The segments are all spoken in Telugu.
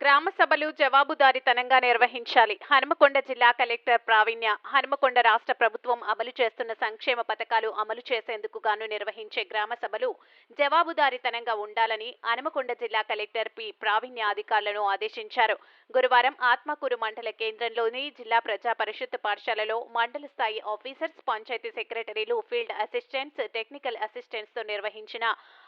గ్రామ సభలు జవాబుదారీతనంగా నిర్వహించాలి. హనుమకొండ జిల్లా కలెక్టర్ ప్రావీణ్య హనుమకొండ రాష్ట్ర ప్రభుత్వం అమలు చేస్తున్న సంక్షేమ పథకాలు అమలు చేసేందుకు గాను నిర్వహించే గ్రామ సభలు జవాబుదారీతనంగా ఉండాలని హనుమకొండ జిల్లా కలెక్టర్ పి. ప్రావీణ్య అధికారులను ఆదేశించారు. గురువారం ఆత్మకూరు మండల కేంద్రంలోని జిల్లా ప్రజా పరిషత్ పాఠశాలలో మండల స్థాయి ఆఫీసర్స్ పంచాయతీ సెక్రటరీలు ఫీల్డ్ అసిస్టెంట్స్ టెక్నికల్ అసిస్టెంట్స్తో నిర్వహించిన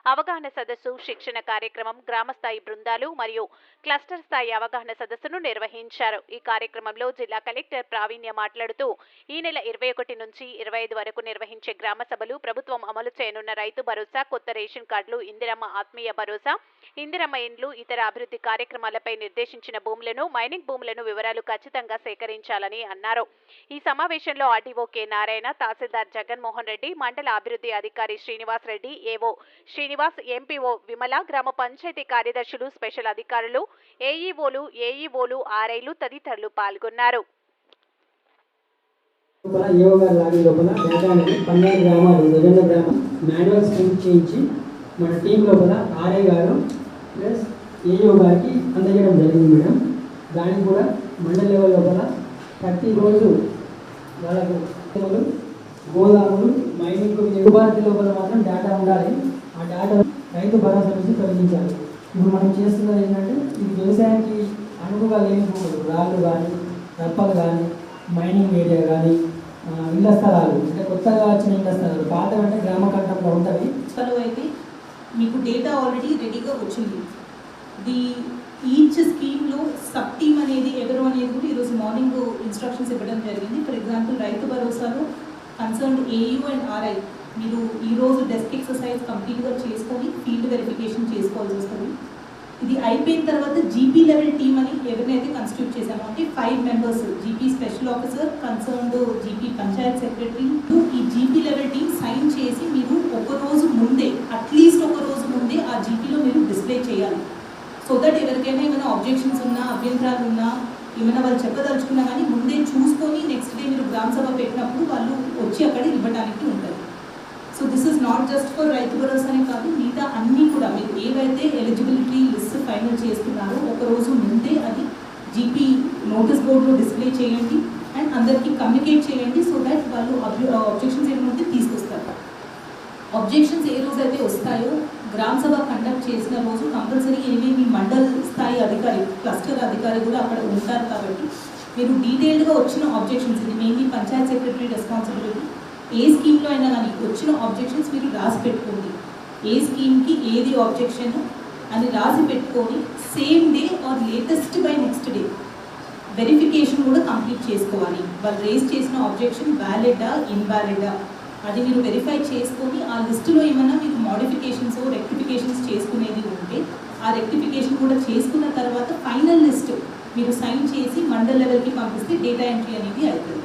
అవగాహన సదస్సు శిక్షణ కార్యక్రమం గ్రామస్థాయి బృందాలు మరియు క్లస్టర్ స్థాయి అవగాహన సదస్సును నిర్వహించారు. ఈ కార్యక్రమంలో జిల్లా కలెక్టర్ ప్రావీణ్య మాట్లాడుతూ ఈ నెల ఇరవై ఒకటి నుంచి ఇరవై ఐదు వరకు నిర్వహించే గ్రామ సభలు ప్రభుత్వం అమలు చేయనున్న రైతు భరోసా కొత్త రేషన్ కార్డులు ఇందిరమ్మ ఆత్మీయ భరోసా ఇందిరమ్మ ఇండ్లు ఇతర అభివృద్ధి కార్యక్రమాలపై నిర్దేశించిన భూములను మైనింగ్ భూములను వివరాలు ఖచ్చితంగా సేకరించాలని అన్నారు. ఈ సమావేశంలో ఆర్డీఓ కె నారాయణ తహసీల్దార్ జగన్మోహన్ రెడ్డి మండల అభివృద్ధి అధికారి శ్రీనివాస్ రెడ్డి ఏవో శ్రీనివాస్ ఎంపీఓ విమల గ్రామ పంచాయతీ కార్యదర్శులు స్పెషల్ అధికారులు ఏఈఓలు ఏఈఓలు ఆర్ఐలు తదితరులు పాల్గొన్నారు. లోపల ఏఓ గారు లాగిన లోపల డేటా అనేది పన్నెండు గ్రామాలు విభిన్న గ్రామం మాన్యువల్ ప్రింట్ చేయించి మన టీం లోపల ఆర్ఏ గారు ప్లస్ ఏఓ గారికి అందజేయడం జరిగింది మేడం. దానికి కూడా మండల లెవెల్ లోపల ప్రతిరోజు వాళ్ళకు గోదాములు, మైనింగ్ దిగుబాటు లోపల మాత్రం డేటా ఉండాలి. ఆ డేటా రైతు భరోసా నుంచి తొలగించాలి. ఇప్పుడు మనం చేస్తున్నది ఏంటంటే ఇది వ్యవసాయానికి అనువుగా లేని భూములు రాళ్ళు కానీ రప్పలు కానీ మైనింగ్ ఏరియా కానీ ఇళ్ళ స్థలాలు అంటే కొత్తగా వచ్చిన ఇళ్ళ స్థలాలు పాత అంటే గ్రామ కట్టంలో ఉంటుంది అయితే మీకు డేటా ఆల్రెడీ రెడీగా వచ్చింది. ది ఈచ్ స్కీమ్లో సబ్ టీమ్ అనేది ఎవరు అనేది కూడా ఈరోజు మార్నింగ్ ఇన్స్ట్రక్షన్స్ ఇవ్వడం జరిగింది. ఫర్ ఎగ్జాంపుల్ రైతు భరోసాలో కన్సర్న్ ఏయూ అండ్ ఆర్ఐ మీరు ఈరోజు డెస్క్ ఎక్సర్సైజ్ కంప్లీట్గా చేసుకొని ఫీల్డ్ వెరిఫికేషన్ చేసుకోవాల్సి వస్తుంది. ఇది అయిపోయిన తర్వాత జీపీ లెవెల్ టీమ్ అని ఎవరినైతే కన్స్టిట్యూట్ చేశామో అంటే five members GP special officer concerned GP panchayat secretary ఈ జీపీ లెవెల్ టీమ్ సైన్ చేసి మీరు ఒక రోజు ముందే అట్లీస్ట్ ఒక రోజు ముందే ఆ జీపీలో మీరు డిస్ప్లే చేయాలి. సో దట్ ఎవరికైనా ఏమైనా ఆబ్జెక్షన్స్ ఉన్నా అభ్యంతరాలు ఉన్నా ఏమైనా వాళ్ళు చెప్పదలుచుకున్నా కానీ ముందే చూసుకొని నెక్స్ట్ డే మీరు గ్రామ సభ పెట్టినప్పుడు వాళ్ళు వచ్చి అక్కడ ఇవ్వడానికి ఉంటుంది so this is not just for రైతు భరోసానే కాదు మిగతా అన్నీ కూడా మీరు ఏవైతే ఎలిజిబిలిటీ లిస్ట్ ఫైనల్ చేస్తున్నారో ఒక రోజు ముందే అది జీపీ నోటీస్ బోర్డులో డిస్ప్లే చేయండి అండ్ అందరికీ కమ్యూనికేట్ చేయండి సో దట్ వాళ్ళు ఆబ్జెక్షన్స్ ఆబ్జెక్షన్స్ ఏ రోజు అయితే వస్తాయో గ్రామ సభ కండక్ట్ చేసిన రోజు కంపల్సరీ ఏవి మీ మండల్ స్థాయి అధికారి క్లస్టర్ అధికారి కూడా అక్కడ ఉంటారు కాబట్టి మీరు డీటెయిల్డ్గా వచ్చిన ఆబ్జెక్షన్స్ ఇది మెయిన్లీ పంచాయత్ సెక్రటరీ రెస్పాన్సిబిలిటీ ఏ స్కీమ్లో అయినా కానీ వచ్చిన ఆబ్జెక్షన్స్ మీరు రాసి పెట్టుకోండి. ఏ స్కీమ్కి ఏది ఆబ్జెక్షన్ అని రాసి పెట్టుకొని same day or latest by next day verification కూడా కంప్లీట్ చేసుకోవాలి. వాళ్ళు రేస్ చేసిన ఆబ్జెక్షన్ వ్యాలిడా ఇన్వాలిడా అది మీరు వెరిఫై చేసుకొని ఆ లిస్టులో ఏమైనా మీకు మోడిఫికేషన్స్ రెక్టిఫికేషన్స్ చేసుకునేది ఉంటే ఆ రెక్టిఫికేషన్ కూడా చేసుకున్న తర్వాత ఫైనల్ లిస్ట్ మీరు సైన్ చేసి మండల్ లెవెల్కి పంపిస్తే డేటా ఎంట్రీ అనేది అవుతుంది.